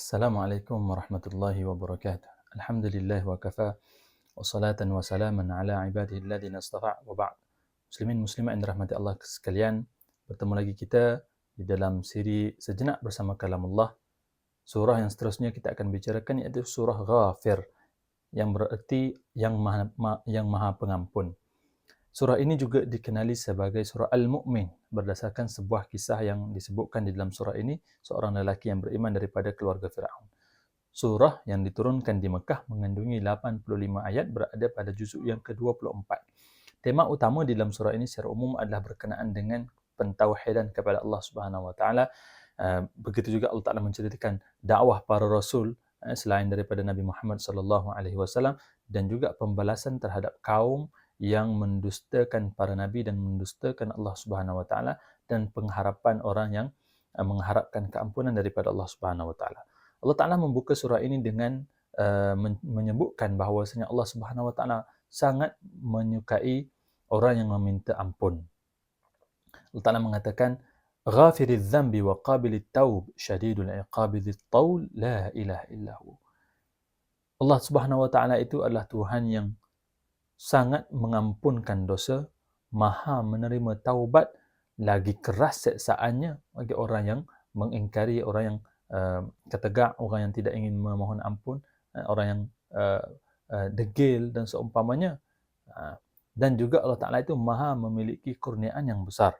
Assalamualaikum warahmatullahi wabarakatuh. Alhamdulillah wa kafa wa salatan wa salaman ala ibadihi alladhina astafa' wa ba'd. Muslimin muslimat yang dirahmati Allah sekalian, bertemu lagi kita di dalam siri sejenak bersama kalam Allah. Surah yang seterusnya kita akan bicarakan iaitu surah Ghafir yang bererti yang maha, ma, yang maha pengampun. Surah ini juga dikenali sebagai surah Al-Mu'min berdasarkan sebuah kisah yang disebutkan di dalam surah ini seorang lelaki yang beriman daripada keluarga Firaun. Surah yang diturunkan di Mekah mengandungi 85 ayat berada pada juzuk yang ke-24. Tema utama di dalam surah ini secara umum adalah berkenaan dengan pentauhidan kepada Allah Subhanahu wa taala. Uh, begitu juga Allah Taala menceritakan dakwah para rasul uh, selain daripada Nabi Muhammad sallallahu alaihi wasallam dan juga pembalasan terhadap kaum yang mendustakan para nabi dan mendustakan Allah Subhanahu wa taala dan pengharapan orang yang uh, mengharapkan keampunan daripada Allah Subhanahu wa taala. Allah Taala membuka surah ini dengan uh, menyebutkan bahawasanya Allah Subhanahu wa taala sangat menyukai orang yang meminta ampun. Allah Taala mengatakan ghafiriz dzambi wa qabilit taub syadidul iqabi dzit la ilaha illahu. Allah Subhanahu wa taala itu adalah Tuhan yang sangat mengampunkan dosa, maha menerima taubat, lagi keras seksaannya bagi orang yang mengingkari, orang yang uh, ketegak, orang yang tidak ingin memohon ampun, uh, orang yang uh, uh, degil dan seumpamanya. Uh, dan juga Allah Ta'ala itu maha memiliki kurniaan yang besar.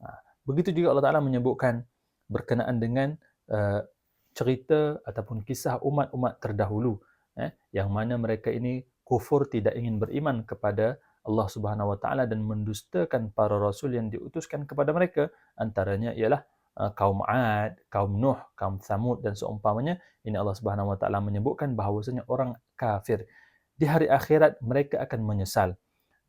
Uh, begitu juga Allah Ta'ala menyebutkan berkenaan dengan uh, cerita ataupun kisah umat-umat terdahulu eh, yang mana mereka ini kufur tidak ingin beriman kepada Allah Subhanahu wa taala dan mendustakan para rasul yang diutuskan kepada mereka. Antaranya ialah uh, kaum 'Ad, kaum Nuh, kaum Thamud dan seumpamanya ini Allah Subhanahu wa taala menyebutkan bahawasanya orang kafir. Di hari akhirat mereka akan menyesal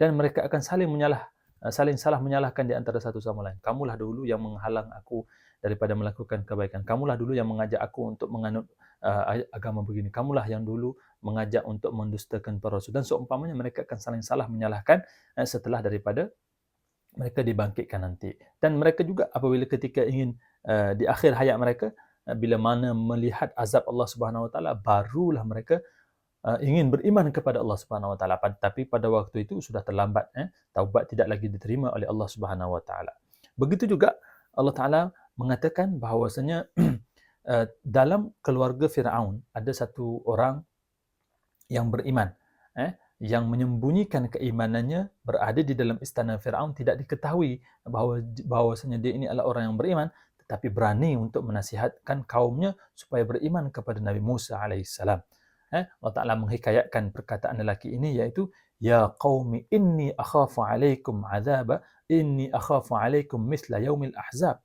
dan mereka akan saling menyalah uh, saling salah menyalahkan di antara satu sama lain. Kamulah dulu yang menghalang aku daripada melakukan kebaikan. Kamulah dulu yang mengajak aku untuk menganut uh, agama begini. Kamulah yang dulu mengajak untuk mendustakan para rasul dan seumpamanya mereka akan saling salah menyalahkan eh, setelah daripada mereka dibangkitkan nanti. Dan mereka juga apabila ketika ingin uh, di akhir hayat mereka uh, bila mana melihat azab Allah Subhanahu Wa Taala barulah mereka uh, ingin beriman kepada Allah Subhanahu Wa Taala. Tapi pada waktu itu sudah terlambat eh taubat tidak lagi diterima oleh Allah Subhanahu Wa Taala. Begitu juga Allah Taala mengatakan bahawasanya dalam keluarga Firaun ada satu orang yang beriman eh yang menyembunyikan keimanannya berada di dalam istana Firaun tidak diketahui bahawa bahawasanya dia ini adalah orang yang beriman tetapi berani untuk menasihatkan kaumnya supaya beriman kepada Nabi Musa alaihissalam eh. Allah Taala menghikayatkan perkataan lelaki ini iaitu ya qaumi inni akhafu alaikum azaba inni akhafu alaikum mithla yaumil ahzab.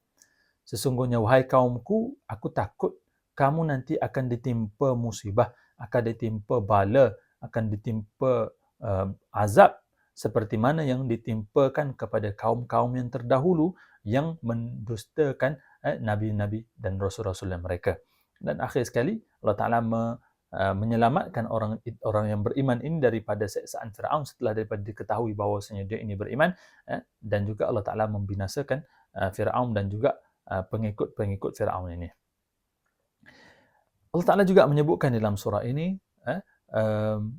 Sesungguhnya wahai kaumku aku takut kamu nanti akan ditimpa musibah akan ditimpa bala, akan ditimpa uh, azab seperti mana yang ditimpakan kepada kaum-kaum yang terdahulu yang mendustakan eh, nabi-nabi dan rasul-rasul mereka. Dan akhir sekali Allah Taala me, uh, menyelamatkan orang orang yang beriman ini daripada seksaan Firaun setelah daripada diketahui bahawasanya dia ini beriman eh, dan juga Allah Taala membinasakan uh, Firaun dan juga uh, pengikut-pengikut Firaun ini. Allah Ta'ala juga menyebutkan dalam surah ini eh, um,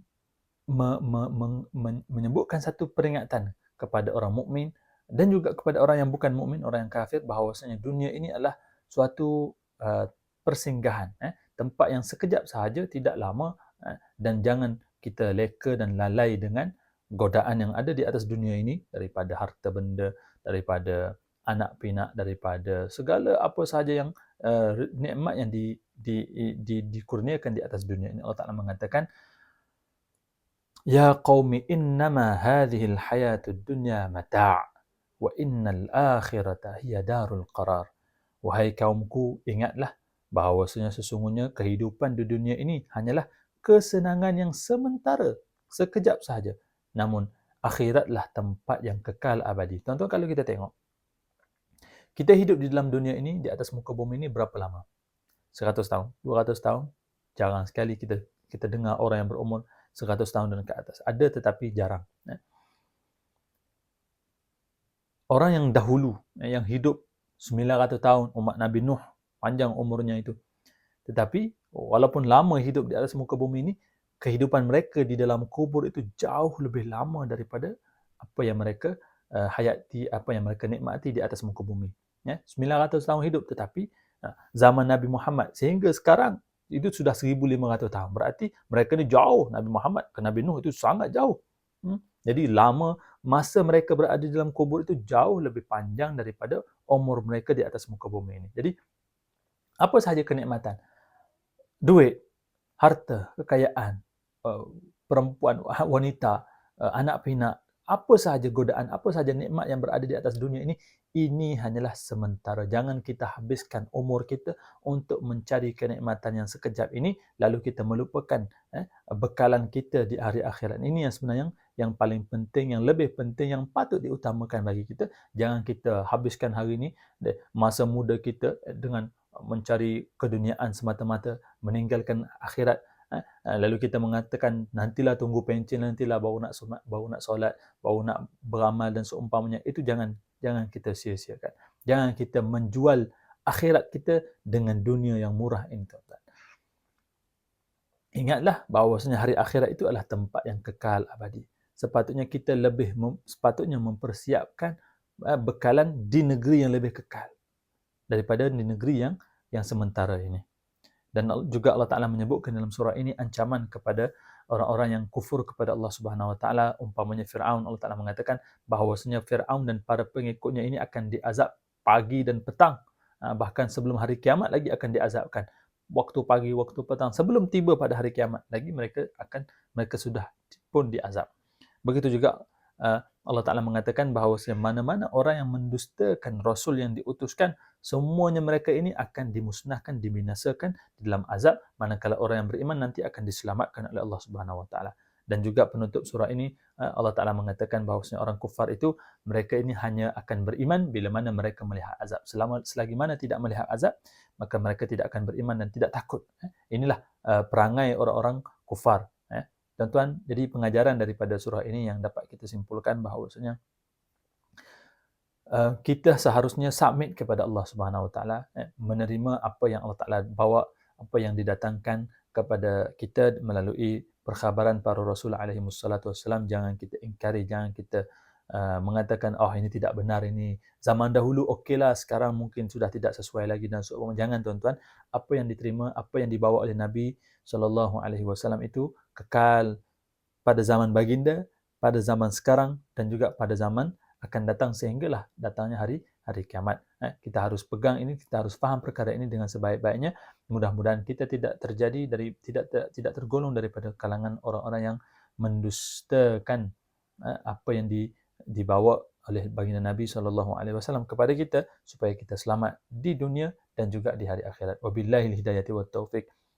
me, me, me, me, menyebutkan satu peringatan kepada orang mukmin dan juga kepada orang yang bukan mukmin, orang yang kafir bahawasanya dunia ini adalah suatu uh, persinggahan, eh, tempat yang sekejap sahaja, tidak lama eh, dan jangan kita leka dan lalai dengan godaan yang ada di atas dunia ini daripada harta benda, daripada anak pinak, daripada segala apa sahaja yang uh, nikmat yang di di, di, dikurniakan di atas dunia ini. Allah Taala mengatakan Ya qaumi innama hadhihi al-hayatud dunya mata' wa innal akhirata hiya darul qarar. Wahai kaumku ingatlah bahawasanya sesungguhnya kehidupan di dunia ini hanyalah kesenangan yang sementara sekejap sahaja. Namun akhiratlah tempat yang kekal abadi. Tuan-tuan kalau kita tengok kita hidup di dalam dunia ini di atas muka bumi ini berapa lama 100 tahun, 200 tahun, jarang sekali kita kita dengar orang yang berumur 100 tahun dan ke atas. Ada tetapi jarang. Eh. Orang yang dahulu, eh, yang hidup 900 tahun, umat Nabi Nuh, panjang umurnya itu. Tetapi walaupun lama hidup di atas muka bumi ini, kehidupan mereka di dalam kubur itu jauh lebih lama daripada apa yang mereka uh, hayati, apa yang mereka nikmati di atas muka bumi. Ya, 900 tahun hidup tetapi uh, zaman Nabi Muhammad sehingga sekarang itu sudah 1500 tahun. Berarti mereka ni jauh Nabi Muhammad ke Nabi Nuh itu sangat jauh. Hmm? Jadi lama masa mereka berada dalam kubur itu jauh lebih panjang daripada umur mereka di atas muka bumi ini. Jadi apa sahaja kenikmatan? Duit, harta, kekayaan, uh, perempuan, wanita, uh, anak pinak, apa sahaja godaan, apa sahaja nikmat yang berada di atas dunia ini, ini hanyalah sementara. Jangan kita habiskan umur kita untuk mencari kenikmatan yang sekejap ini, lalu kita melupakan eh, bekalan kita di hari akhirat. Ini yang sebenarnya yang, yang paling penting, yang lebih penting, yang patut diutamakan bagi kita. Jangan kita habiskan hari ini, masa muda kita dengan mencari keduniaan semata-mata, meninggalkan akhirat, lalu kita mengatakan nantilah tunggu pencen nantilah baru nak solat baru nak solat baru nak beramal dan seumpamanya. Itu jangan jangan kita sia-siakan. Jangan kita menjual akhirat kita dengan dunia yang murah ini tuan ingatlah bahawasanya hari akhirat itu adalah tempat yang kekal abadi. Sepatutnya kita lebih mem, sepatutnya mempersiapkan uh, bekalan di negeri yang lebih kekal daripada di negeri yang yang sementara ini dan juga Allah Taala menyebutkan dalam surah ini ancaman kepada orang-orang yang kufur kepada Allah Subhanahu Wa Taala. Umpamanya Firaun Allah Taala mengatakan bahawasanya Firaun dan para pengikutnya ini akan diazab pagi dan petang. Ah, bahkan sebelum hari kiamat lagi akan diazabkan. Waktu pagi waktu petang sebelum tiba pada hari kiamat lagi mereka akan mereka sudah pun diazab. Begitu juga ah, Allah Ta'ala mengatakan bahawa mana-mana orang yang mendustakan Rasul yang diutuskan, semuanya mereka ini akan dimusnahkan, dibinasakan di dalam azab, manakala orang yang beriman nanti akan diselamatkan oleh Allah Subhanahu Wa Ta'ala. Dan juga penutup surah ini, eh, Allah Ta'ala mengatakan bahawa orang kufar itu, mereka ini hanya akan beriman bila mana mereka melihat azab. Selama, selagi mana tidak melihat azab, maka mereka tidak akan beriman dan tidak takut. Eh, inilah eh, perangai orang-orang kufar. Tuan-tuan, jadi pengajaran daripada surah ini yang dapat kita simpulkan bahawasanya uh, kita seharusnya submit kepada Allah Subhanahu Wa Taala, eh, menerima apa yang Allah Taala bawa, apa yang didatangkan kepada kita melalui perkhabaran para rasul alaihi wassalatu wassalam. Jangan kita ingkari jangan kita uh, mengatakan oh ini tidak benar ini zaman dahulu okeylah sekarang mungkin sudah tidak sesuai lagi dan sebagainya. Jangan tuan-tuan. Apa yang diterima apa yang dibawa oleh nabi sallallahu alaihi wasallam itu kekal pada zaman baginda, pada zaman sekarang dan juga pada zaman akan datang sehinggalah datangnya hari hari kiamat. Eh, kita harus pegang ini, kita harus faham perkara ini dengan sebaik-baiknya. Mudah-mudahan kita tidak terjadi dari tidak tidak tergolong daripada kalangan orang-orang yang mendustakan eh, apa yang di, dibawa oleh baginda Nabi sallallahu alaihi wasallam kepada kita supaya kita selamat di dunia dan juga di hari akhirat. Wabillahi hidayati wat taufik.